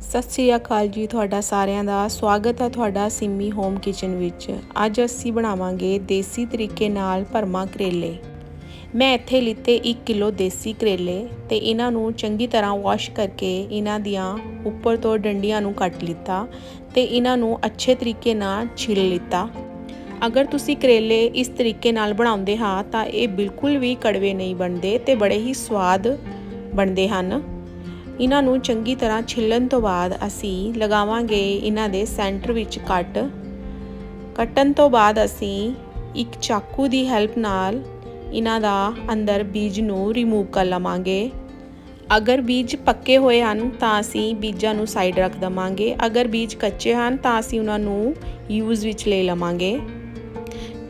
ਸਤਿ ਸ੍ਰੀ ਅਕਾਲ ਜੀ ਤੁਹਾਡਾ ਸਾਰਿਆਂ ਦਾ। ਸਵਾਗਤ ਹੈ ਤੁਹਾਡਾ ਸਿੰਮੀ ਹੋਮ ਕਿਚਨ ਵਿੱਚ। ਅੱਜ ਅਸੀਂ ਬਣਾਵਾਂਗੇ ਦੇਸੀ ਤਰੀਕੇ ਨਾਲ ਭਰਮਾ ਕਰੇਲੇ। ਮੈਂ ਇੱਥੇ ਲਿੱਤੇ 1 ਕਿਲੋ ਦੇਸੀ ਕਰੇਲੇ ਤੇ ਇਹਨਾਂ ਨੂੰ ਚੰਗੀ ਤਰ੍ਹਾਂ ਵਾਸ਼ ਕਰਕੇ ਇਹਨਾਂ ਦੀਆਂ ਉੱਪਰ ਤੋਂ ਡੰਡੀਆਂ ਨੂੰ ਕੱਟ ਲਿੱਤਾ ਤੇ ਇਹਨਾਂ ਨੂੰ ਅੱਛੇ ਤਰੀਕੇ ਨਾਲ ਛਿੱਲ ਲਿੱਤਾ। ਅਗਰ ਤੁਸੀਂ ਕਰੇਲੇ ਇਸ ਤਰੀਕੇ ਨਾਲ ਬਣਾਉਂਦੇ ਹਾਂ ਤਾਂ ਇਹ ਬਿਲਕੁਲ ਵੀ ਕੜਵੇ ਨਹੀਂ ਬਣਦੇ ਤੇ ਬੜੇ ਹੀ ਸਵਾਦ ਬਣਦੇ ਹਨ। ਇਹਨਾਂ ਨੂੰ ਚੰਗੀ ਤਰ੍ਹਾਂ ਛਿੱਲਣ ਤੋਂ ਬਾਅਦ ਅਸੀਂ ਲਗਾਵਾਂਗੇ ਇਹਨਾਂ ਦੇ ਸੈਂਟਰ ਵਿੱਚ ਕੱਟ। ਕੱਟਣ ਤੋਂ ਬਾਅਦ ਅਸੀਂ ਇੱਕ ਚਾਕੂ ਦੀ ਹੈਲਪ ਨਾਲ ਇਹਨਾਂ ਦਾ ਅੰਦਰ ਬੀਜ ਨੂੰ ਰਿਮੂਵ ਕਰ ਲਵਾਂਗੇ। ਅਗਰ ਬੀਜ ਪੱਕੇ ਹੋਏ ਹਨ ਤਾਂ ਅਸੀਂ ਬੀਜਾਂ ਨੂੰ ਸਾਈਡ ਰੱਖ ਦਵਾਂਗੇ। ਅਗਰ ਬੀਜ ਕੱਚੇ ਹਨ ਤਾਂ ਅਸੀਂ ਉਹਨਾਂ ਨੂੰ ਯੂਜ਼ ਵਿੱਚ ਲੈ ਲਵਾਂਗੇ।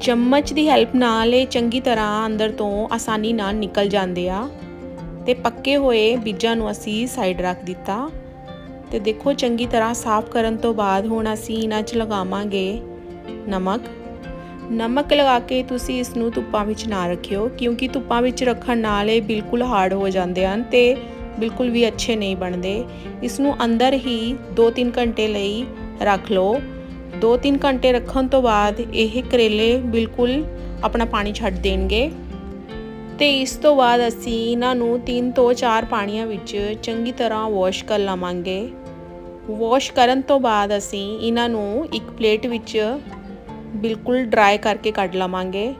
ਚਮਚ ਦੀ ਹੈਲਪ ਨਾਲ ਇਹ ਚੰਗੀ ਤਰ੍ਹਾਂ ਅੰਦਰ ਤੋਂ ਆਸਾਨੀ ਨਾਲ ਨਿਕਲ ਜਾਂਦੇ ਆ। ਤੇ ਪੱਕੇ ਹੋਏ ਬੀਜਾਂ ਨੂੰ ਅਸੀਂ ਸਾਈਡ ਰੱਖ ਦਿੱਤਾ। ਤੇ ਦੇਖੋ ਚੰਗੀ ਤਰ੍ਹਾਂ ਸਾਫ਼ ਕਰਨ ਤੋਂ ਬਾਅਦ ਹੁਣ ਅਸੀਂ ਇਹਨਾਂ 'ਚ ਲਗਾਵਾਂਗੇ ਨਮਕ। ਨਮਕ ਲਗਾ ਕੇ ਤੁਸੀਂ ਇਸ ਨੂੰ ਧੁੱਪਾਂ ਵਿੱਚ ਨਾ ਰੱਖਿਓ, ਕਿਉਂਕਿ ਧੁੱਪਾਂ ਵਿੱਚ ਰੱਖਣ ਨਾਲ ਇਹ ਬਿਲਕੁਲ ਹਾਰਡ ਹੋ ਜਾਂਦੇ ਹਨ ਤੇ ਬਿਲਕੁਲ ਵੀ ਅੱਛੇ ਨਹੀਂ ਬਣਦੇ। ਇਸ ਨੂੰ ਅੰਦਰ ਹੀ 2-3 ਘੰਟੇ ਲਈ ਰੱਖ ਲਓ। 2-3 ਘੰਟੇ ਰੱਖਣ ਤੋਂ ਬਾਅਦ ਇਹ ਕਰੇਲੇ ਬਿਲਕੁਲ ਆਪਣਾ ਪਾਣੀ ਛੱਡ ਦੇਣਗੇ। ਤੇ ਇਸ ਤੋਂ ਬਾਅਦ ਅਸੀਂ ਇਹਨਾਂ ਨੂੰ 3 ਤੋਂ 4 ਪਾਣੀਆਂ ਵਿੱਚ ਚੰਗੀ ਤਰ੍ਹਾਂ ਵਾਸ਼ ਕਰ ਲਵਾਂਗੇ। ਵਾਸ਼ ਕਰਨ ਤੋਂ ਬਾਅਦ ਅਸੀਂ ਇਹਨਾਂ ਨੂੰ ਇੱਕ ਪਲੇਟ ਵਿੱਚ ਬਿਲਕੁਲ ਡਰਾਈ ਕਰਕੇ ਕੱਢ ਲਵਾਂਗੇ।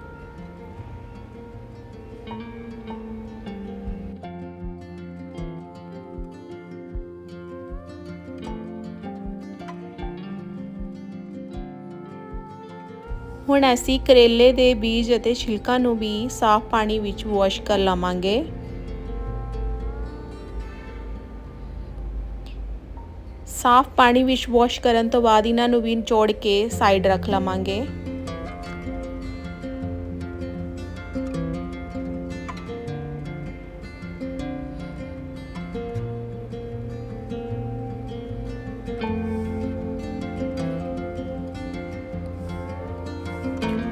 ਹੁਣ ਅਸੀਂ ਕਰੇਲੇ ਦੇ ਬੀਜ ਅਤੇ ਛਿਲਕਾ ਨੂੰ ਵੀ ਸਾਫ਼ ਪਾਣੀ ਵਿੱਚ ਵਾਸ਼ ਕਰ ਲਵਾਂਗੇ। ਸਾਫ਼ ਪਾਣੀ ਵਿੱਚ ਵਾਸ਼ ਕਰਨ ਤੋਂ ਬਾਅਦ ਇਹਨਾਂ ਨੂੰ ਵੀ ਨਿਚੋੜ ਕੇ ਸਾਈਡ ਰੱਖ ਲਵਾਂਗੇ।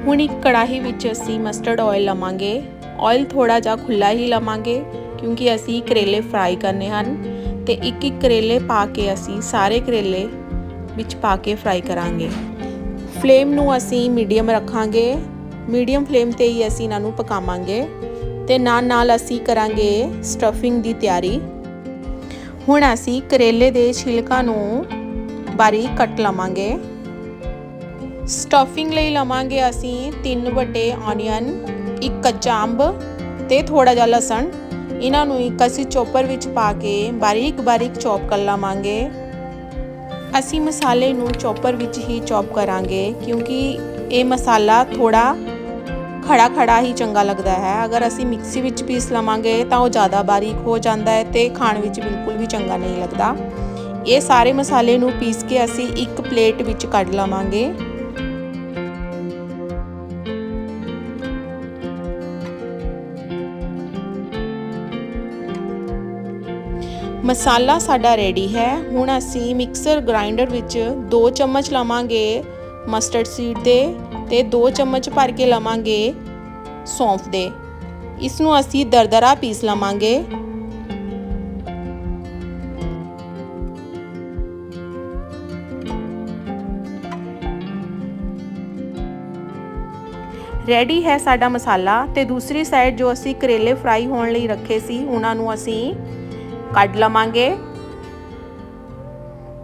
ਹੁਣ ਇੱਕ ਕੜਾਹੀ ਵਿੱਚ ਅਸੀਂ ਮਸਟਰਡ ਆਇਲ ਲਵਾਂਗੇ। ਆਇਲ ਥੋੜਾ ਜਿਹਾ ਖੁੱਲਾ ਹੀ ਲਵਾਂਗੇ, ਕਿਉਂਕਿ ਅਸੀਂ ਕਰੇਲੇ ਫਰਾਈ ਕਰਨੇ ਹਨ। ਤੇ ਇੱਕ ਇੱਕ ਕਰੇਲੇ ਪਾ ਕੇ ਅਸੀਂ ਸਾਰੇ ਕਰੇਲੇ ਵਿੱਚ ਪਾ ਕੇ ਫਰਾਈ ਕਰਾਂਗੇ। ਫਲੇਮ ਨੂੰ ਅਸੀਂ ਮੀਡੀਅਮ ਰੱਖਾਂਗੇ। ਮੀਡੀਅਮ ਫਲੇਮ ਤੇ ਹੀ ਅਸੀਂ ਇਹਨਾਂ ਨੂੰ ਪਕਾਵਾਂਗੇ। ਤੇ ਨਾਲ ਨਾਲ ਅਸੀਂ ਕਰਾਂਗੇ ਸਟਫਿੰਗ ਦੀ ਤਿਆਰੀ। ਹੁਣ ਅਸੀਂ ਕਰੇਲੇ ਦੇ ਛਿਲਕਾਂ ਨੂੰ ਬਾਰੀਕ ਕੱਟ ਲਵਾਂਗੇ। ਸਟਫਿੰਗ ਲਈ ਲਵਾਂਗੇ ਅਸੀਂ ਤਿੰਨ ਵੱਡੇ ਆਨੀਅਨ ਇੱਕ ਕੱਚਾ ਅੰਬ ਤੇ ਥੋੜਾ ਜਿਹਾ ਲਸਣ। ਇਹਨਾਂ ਨੂੰ ਇੱਕ ਅਸੀਂ ਚੋਪਰ ਵਿੱਚ ਪਾ ਕੇ ਬਾਰੀਕ ਬਾਰੀਕ ਚੌਪ ਕਰ ਲਵਾਂਗੇ। ਅਸੀਂ ਮਸਾਲੇ ਨੂੰ ਚੌਪਰ ਵਿੱਚ ਹੀ ਚੌਪ ਕਰਾਂਗੇ ਕਿਉਂਕਿ ਇਹ ਮਸਾਲਾ ਥੋੜਾ ਖੜਾ ਖੜਾ ਹੀ ਚੰਗਾ ਲੱਗਦਾ ਹੈ। ਅਗਰ ਅਸੀਂ ਮਿਕਸੀ ਵਿੱਚ ਪੀਸ ਲਵਾਂਗੇ ਤਾਂ ਉਹ ਜ਼ਿਆਦਾ ਬਾਰੀਕ ਹੋ ਜਾਂਦਾ ਹੈ ਤੇ ਖਾਣ ਵਿੱਚ ਬਿਲਕੁਲ ਵੀ ਚੰਗਾ ਨਹੀਂ ਲੱਗਦਾ। ਇਹ ਸਾਰੇ ਮਸਾਲੇ ਨੂੰ ਪੀਸ ਕੇ ਅਸੀਂ ਇੱਕ ਪਲੇਟ ਵਿੱਚ ਕੱਢ ਲਵਾਂਗੇ। ਮਸਾਲਾ ਸਾਡਾ ਰੈਡੀ ਹੈ। ਹੁਣ ਅਸੀਂ ਮਿਕਸਰ ਗ੍ਰਾਈਂਡਰ ਵਿੱਚ 2 ਚਮਚ ਲਵਾਂਗੇ ਮਸਟਰਡ ਸੀਡ ਦੇ ਤੇ 2 ਚਮਚ ਭਰ ਕੇ ਲਵਾਂਗੇ ਸੌਂਫ ਦੇ। ਇਸ ਨੂੰ ਅਸੀਂ ਦਰਦਰਾ ਪੀਸ ਲਵਾਂਗੇ। ਰੈਡੀ ਹੈ ਸਾਡਾ ਮਸਾਲਾ ਤੇ ਦੂਸਰੀ ਸਾਈਡ ਜੋ ਅਸੀਂ ਕਰੇਲੇ ਫਰਾਈ ਹੋਣ ਲਈ ਰੱਖੇ ਸੀ, ਉਹਨਾਂ ਨੂੰ ਅਸੀਂ ਕੱਢ ਲਵਾਂਗੇ।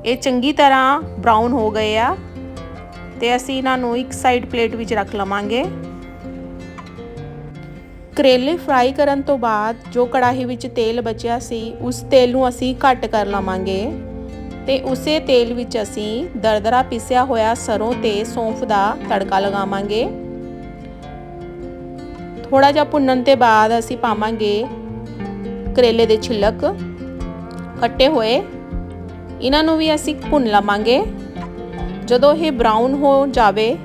ਇਹ ਚੰਗੀ ਤਰ੍ਹਾਂ ਬਰਾਊਨ ਹੋ ਗਏ ਆ ਤੇ ਅਸੀਂ ਇਹਨਾਂ ਨੂੰ ਇੱਕ ਸਾਈਡ ਪਲੇਟ ਵਿੱਚ ਰੱਖ ਲਵਾਂਗੇ। ਕਰੇਲੇ ਫਰਾਈ ਕਰਨ ਤੋਂ ਬਾਅਦ ਜੋ ਕੜਾਹੀ ਵਿੱਚ ਤੇਲ ਬਚਿਆ ਸੀ, ਉਸ ਤੇਲ ਨੂੰ ਅਸੀਂ ਘੱਟ ਕਰ ਲਵਾਂਗੇ ਤੇ ਉਸੇ ਤੇਲ ਵਿੱਚ ਅਸੀਂ ਦਰਦਰਾ ਪਿਸਿਆ ਹੋਇਆ ਸਰੋਂ ਤੇ ਸੌਂਫ ਦਾ ਤੜਕਾ ਲਗਾਵਾਂਗੇ। ਥੋੜਾ ਜਿਹਾ ਭੁੰਨਣ ਤੇ ਬਾਅਦ ਅਸੀਂ ਪਾਵਾਂਗੇ ਕਰੇਲੇ ਦੇ ਛਿਲਕ। ਕੱਟੇ ਹੋਏ। ਇਹਨਾਂ ਨੂੰ ਵੀ ਅਸੀਂ ਭੁੰਨ ਲਵਾਂਗੇ। ਜਦੋਂ ਇਹ ਬਰਾਊਨ ਹੋ ਜਾਵੇ,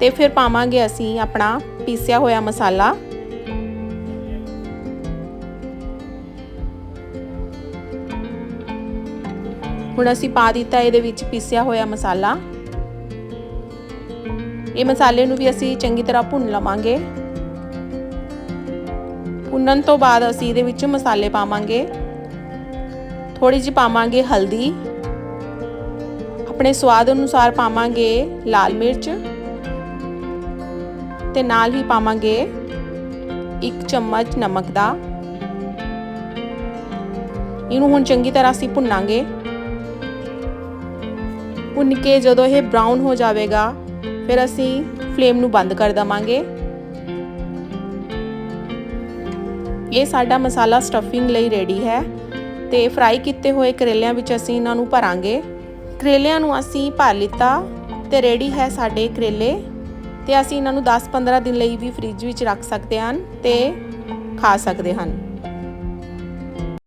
ਤੇ ਫਿਰ ਪਾਵਾਂਗੇ ਅਸੀਂ ਆਪਣਾ ਪੀਸਿਆ ਹੋਇਆ ਮਸਾਲਾ। ਹੁਣ ਅਸੀਂ ਪਾ ਦਿੱਤਾ ਇਹਦੇ ਵਿੱਚ ਪੀਸਿਆ ਹੋਇਆ ਮਸਾਲਾ। ਇਹ ਮਸਾਲੇ ਨੂੰ ਵੀ ਅਸੀਂ ਚੰਗੀ ਤਰ੍ਹਾਂ ਭੁੰਨ ਲਵਾਂਗੇ। ਭੁੰਨਣ ਤੋਂ ਬਾਅਦ ਅਸੀਂ ਇਹਦੇ ਵਿੱਚ ਮਸਾਲੇ ਪਾਵਾਂਗੇ। ਥੋੜੀ ਜਿਹੀ ਪਾਵਾਂਗੇ ਹਲਦੀ। ਆਪਣੇ ਸਵਾਦ ਅਨੁਸਾਰ ਪਾਵਾਂਗੇ ਲਾਲ ਮਿਰਚ। ਤੇ ਨਾਲ ਹੀ ਪਾਵਾਂਗੇ ਇੱਕ ਚਮਚ ਨਮਕ ਦਾ। ਇਹਨੂੰ ਹੁਣ ਚੰਗੀ ਤਰ੍ਹਾਂ ਅਸੀਂ ਭੁੰਨਾਂਗੇ। ਭੁੰਨ ਕੇ ਜਦੋਂ ਇਹ ਬਰਾਊਨ ਹੋ ਜਾਵੇਗਾ, ਫਿਰ ਅਸੀਂ ਫਲੇਮ ਨੂੰ ਬੰਦ ਕਰ ਦਵਾਂਗੇ। ਇਹ ਸਾਡਾ ਮਸਾਲਾ ਸਟਫਿੰਗ ਲਈ ਰੈਡੀ ਹੈ। ਤੇ ਫਰਾਈ ਕੀਤੇ ਹੋਏ ਕਰੇਲਿਆਂ ਵਿੱਚ ਅਸੀਂ ਇਹਨਾਂ ਨੂੰ ਭਰਾਂਗੇ। ਕਰੇਲਿਆਂ ਨੂੰ ਅਸੀਂ ਭਰ ਲਿੱਤਾ ਤੇ ਰੈਡੀ ਹੈ ਸਾਡੇ ਕਰੇਲੇ। ਤੇ ਅਸੀਂ ਇਹਨਾਂ ਨੂੰ 10-15 ਦਿਨ ਲਈ ਵੀ ਫ੍ਰਿਜ ਵਿੱਚ ਰੱਖ ਸਕਦੇ ਹਨ ਤੇ ਖਾ ਸਕਦੇ ਹਨ